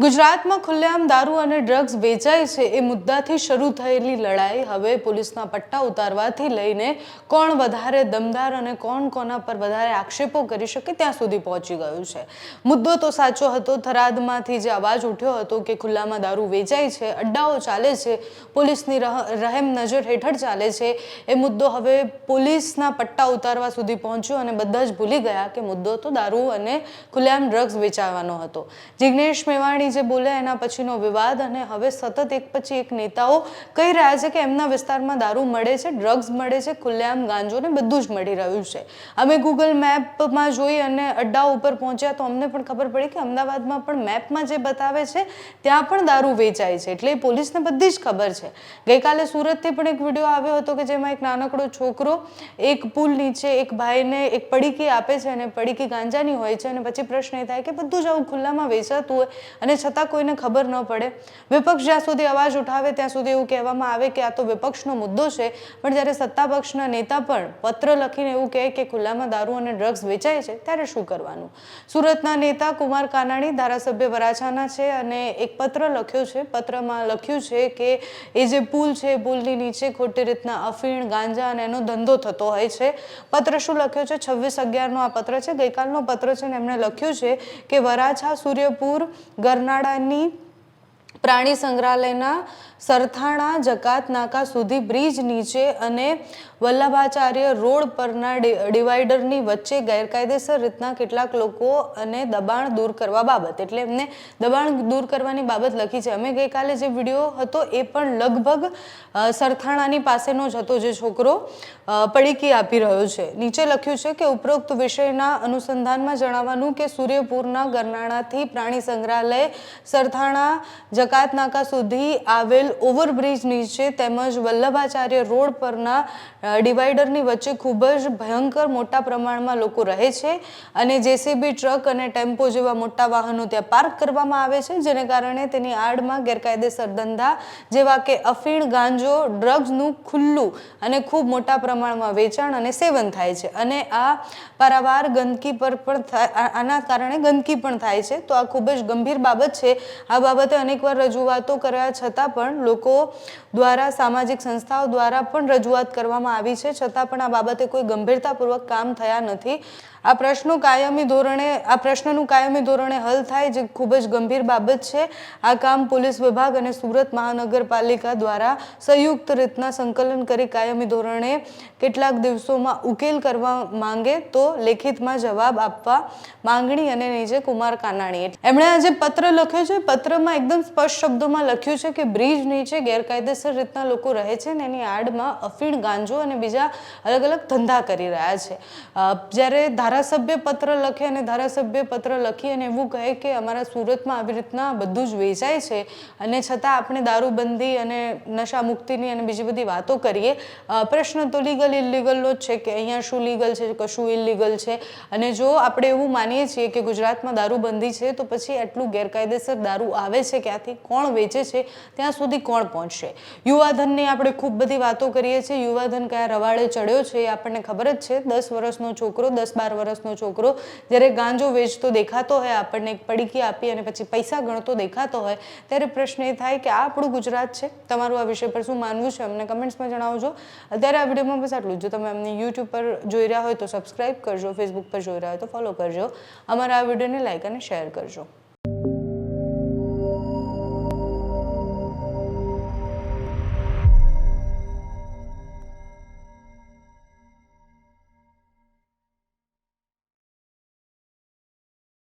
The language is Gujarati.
ગુજરાતમાં ખુલ્લેઆમ દારૂ અને ડ્રગ્સ વેચાય છે એ મુદ્દાથી શરૂ થયેલી લડાઈ. હવે પોલીસના પટ્ટા ઉતારવાથી લઈને કોણ વધારે દમદાર અને કોણ કોના પર વધારે આક્ષેપો કરી શકે ત્યાં સુધી પહોંચી ગયું છે. મુદ્દો તો સાચો હતો. થરાદમાંથી જે અવાજ ઉઠ્યો હતો કે ખુલ્લામાં દારૂ વેચાય છે, અડ્ડાઓ ચાલે છે, પોલીસની રહેમ નજર હેઠળ ચાલે છે, એ મુદ્દો હવે પોલીસના પટ્ટા ઉતારવા સુધી પહોંચ્યો અને બધા જ ભૂલી ગયા કે મુદ્દો તો દારૂ અને ખુલ્લેઆમ ડ્રગ્સ વેચાવાનો હતો. જિગ્નેશ મેવાણી જે બોલ્યા એના પછીનો વિવાદ અને હવે સતત એક પછી એક નેતાઓ કહી રહ્યા છે કે એમના વિસ્તારમાં દારૂ મળે છે ડ્રગ્સ મળે છે, ખુલ્લેઆમ ગાંજો ને બધું જ મળી રહ્યું છે. અમે ગૂગલ મેપમાં જોઈ અને અડ્ડા ઉપર પહોંચ્યા તો અમને પણ ખબર પડી કે અમદાવાદમાં પણ મેપમાં જે બતાવે છે, ત્યાં પણ દારૂ વેચાય છે. એટલે પોલીસને બધી જ ખબર છે. ગઈકાલે સુરતથી પણ એક વીડિયો આવ્યો હતો કે જેમાં એક નાનકડો છોકરો એક પુલ નીચે એક ભાઈને એક પડીકી આપે છે અને પડીકી ગાંજાની હોય છે અને પછી પ્રશ્ન એ થાય કે બધું જ આવું ખુલ્લામાં વેચાતું હોય અને છતાં કોઈને ખબર ન પડે. વિપક્ષ જ્યાં સુધી અવાજ ઉઠાવે ત્યાં સુધી એવું કહેવામાં આવે કે આ તો વિપક્ષનો મુદ્દો છે. પણ જ્યારે સત્તા પક્ષના નેતા પણ પત્ર લખીને એવું કહે કે ખુલ્લામાં દારૂ અને ડ્રગ્સ વેચાય છે, ત્યારે શું કરવાનું? સુરતના નેતા કુમાર કાનાણી ધારાસભ્ય વરાછાના છે અને એક પત્ર લખ્યો છે. પત્રમાં લખ્યું છે કે એ જે પુલ છે પુલની નીચે ખોટી રીતના અફીણ, ગાંજા અને એનો ધંધો થતો હોય છે. પત્ર શું લખ્યો છે? છવ્વીસ અગિયારનો આ પત્ર છે. ગઈકાલનો પત્ર છે ને એમણે લખ્યું છે કે વરાછા, સૂર્યપુર ગરનાળાની પ્રાણી સંગ્રહાલયના સરથાણા, જકાત, નાકા સુધી બ્રિજ નીચે અને વલ્લભાચાર્ય રોડ પરના ડિવાઈડરની વચ્ચે ગેરકાયદેસર રીતના કેટલાક લોકો અને દબાણ દૂર કરવા બાબત. એટલે એમને દબાણ દૂર કરવાની બાબત લખી છે. અમે ગઈકાલે જે વીડિયો હતો એ પણ લગભગ સરથાણાની પાસેનો જ હતો જે છોકરો પડીકી આપી રહ્યો છે. નીચે લખ્યું છે કે ઉપરોક્ત વિષયના અનુસંધાનમાં જણાવવાનું કે સૂર્યપુરના ગરનાળાથી પ્રાણી સંગ્રહાલય સરથાણા જકાત નાકા સુધી આવેલ ઓવરબ્રિજ નીચે તેમજ વલ્લભાચાર્ય રોડ પરના ડિવાઈડરની વચ્ચે ખૂબ જ ભયંકર મોટા પ્રમાણમાં લોકો રહે છે અને જેસીબી ટ્રક અને ટેમ્પો જેવા મોટા વાહનો ત્યાં પાર્ક કરવામાં આવે છે, જેને કારણે તેની આડમાં ગેરકાયદેસર ધંધા જેવા કે અફીણ ગાંજો, ડ્રગ્સનું ખુલ્લું અને ખૂબ મોટા પ્રમાણમાં વેચાણ અને સેવન થાય છે. અને આ પારાવાર ગંદકી પર પણ આના કારણે ગંદકી પણ થાય છે. તો આ ખૂબ જ ગંભીર બાબત છે. આ બાબતે અનેકવાર રજૂઆતો કર્યા છતાં પણ લોકો દ્વારા, સામાજિક સંસ્થાઓ દ્વારા પણ રજૂઆત કરવામાં આવી છે. છતાં પણ આ બાબતે કોઈ ગંભીરતાપૂર્વક કામ થયા નથી. આ પ્રશ્નો કાયમી ધોરણે, આ પ્રશ્નનું કાયમી ધોરણે હલ થાય, જે ખૂબ જ ગંભીર બાબત છે. આ કામ પોલીસ વિભાગ અને સુરત મહાનગરપાલિકા દ્વારા સંયુક્ત રીતના સંકલન કરી કાયમી ધોરણે કેટલાક દિવસોમાં ઉકેલ કરવા માંગે તો લેખિતમાં જવાબ આપવા માંગણી અને નીચે કુમાર કાનાણીએ એમણે આજે પત્ર લખ્યો છે. પત્રમાં એકદમ સ્પષ્ટ શબ્દોમાં લખ્યું છે કે બ્રિજ નીચે ગેરકાયદેસર રીતના લોકો રહે છે ને એની આડમાં અફીણ ગાંજો અને બીજા અલગ અલગ ધંધા કરી રહ્યા છે. જ્યારે ધારાસભ્ય પત્ર લખે અને ધારાસભ્ય પત્ર લખી અને એવું કહે કે અમારા સુરતમાં આવી રીતના બધું જ વેચાય છે અને છતાં આપણે દારૂબંધી અને નશા મુક્તિની અને બીજી બધી વાતો કરીએ પ્રશ્ન તો લીગલ ઇલીગલનો જ છે કે અહીંયા શું લીગલ છે, કશું ઇલીગલ છે? અને જો આપણે એવું માનીએ છીએ કે ગુજરાતમાં દારૂબંધી છે તો પછી આટલું ગેરકાયદેસર દારૂ આવે છે ક્યાંથી? કોણ વેચે છે, ત્યાં સુધી કોણ પહોંચશે? યુવાધનની આપણે ખૂબ બધી વાતો કરીએ છીએ. યુવાધન કયા રવાડે ચડ્યો છે એ આપણને ખબર જ છે. દસ વર્ષનો છોકરો, દસ બાર વર્ષનો છોકરો જ્યારે ગાંજો વેચતો દેખાતો હોય, આપણને એક પડીકી આપી અને પછી પૈસા ગણતો દેખાતો હોય, ત્યારે પ્રશ્ન એ થાય કે આ આપણું ગુજરાત છે? તમારું આ વિષય પર શું માનવું છે? અમને કમેન્ટ્સમાં જણાવજો. અત્યારે આ વિડીયોમાં બસ આટલું જ. તમે અમને યુટ્યુબ પર જોઈ રહ્યા હોય તો સબસ્ક્રાઇબ કરજો ફેસબુક પર જોઈ રહ્યા હોય તો ફોલો કરજો. અમારા આ વિડીયોને લાઇક અને શેર કરજો.